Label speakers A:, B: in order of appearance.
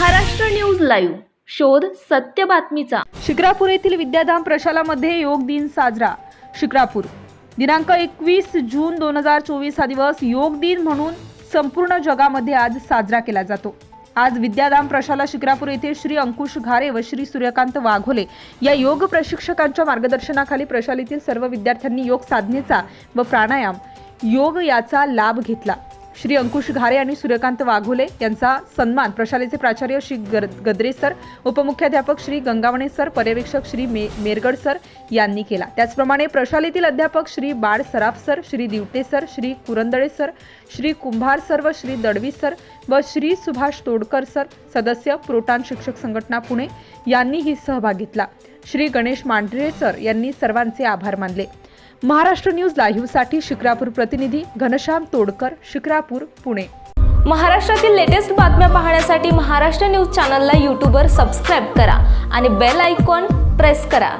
A: Maharashtra news live. शोध सत्य बातमीचा.
B: शिक्रापूर येथील विद्याधाम प्रशालामध्ये योग दिन साजरा. शिक्रापूर. दिनांक एकवीस जून दोन हजार चोवीस हा दिवस योग दिन म्हणून संपूर्ण जगामध्ये आज साजरा केला जातो. आज विद्याधाम प्रशाला शिक्रापूर येथे श्री अंकुश घारे व श्री सूर्यकांत वाघोले या योग प्रशिक्षकांच्या मार्गदर्शनाखाली प्रशालेतील सर्व विद्यार्थ्यांनी योग साधनेचा व प्राणायाम योग याचा लाभ घेतला. श्री अंकुश घारे आणि सूर्यकांत वाघोले यांचा सन्मान. प्रशालेचे प्राचार्य श्री गद्रे सर उपमुख्याध्यापक श्री गंगावणे सर पर्यवेक्षक श्री मे मेरगड सर यांनी केला. त्याचप्रमाणे प्रशालेतील अध्यापक Shri Bal Saraf sir Shri Divate sir Shri Kurandale sir Shri Kumbhar sir व श्री दडवी सर व श्री सुभाष तोडकर सर सदस्य प्रोटान शिक्षक संघटना पुणे यांनीही सहभाग घेतला. श्री गणेश मांढरे सर यांनी सर्वांचे आभार मानले. महाराष्ट्र न्यूज लाईव्हसाठी शिक्रापूर प्रतिनिधी घनश्याम तोडकर शिक्रापूर पुणे.
C: महाराष्ट्रातील लेटेस्ट बातम्या पाहण्यासाठी महाराष्ट्र न्यूज चॅनलला यूट्यूबवर सबस्क्राईब करा आणि बेल आयकॉन प्रेस करा.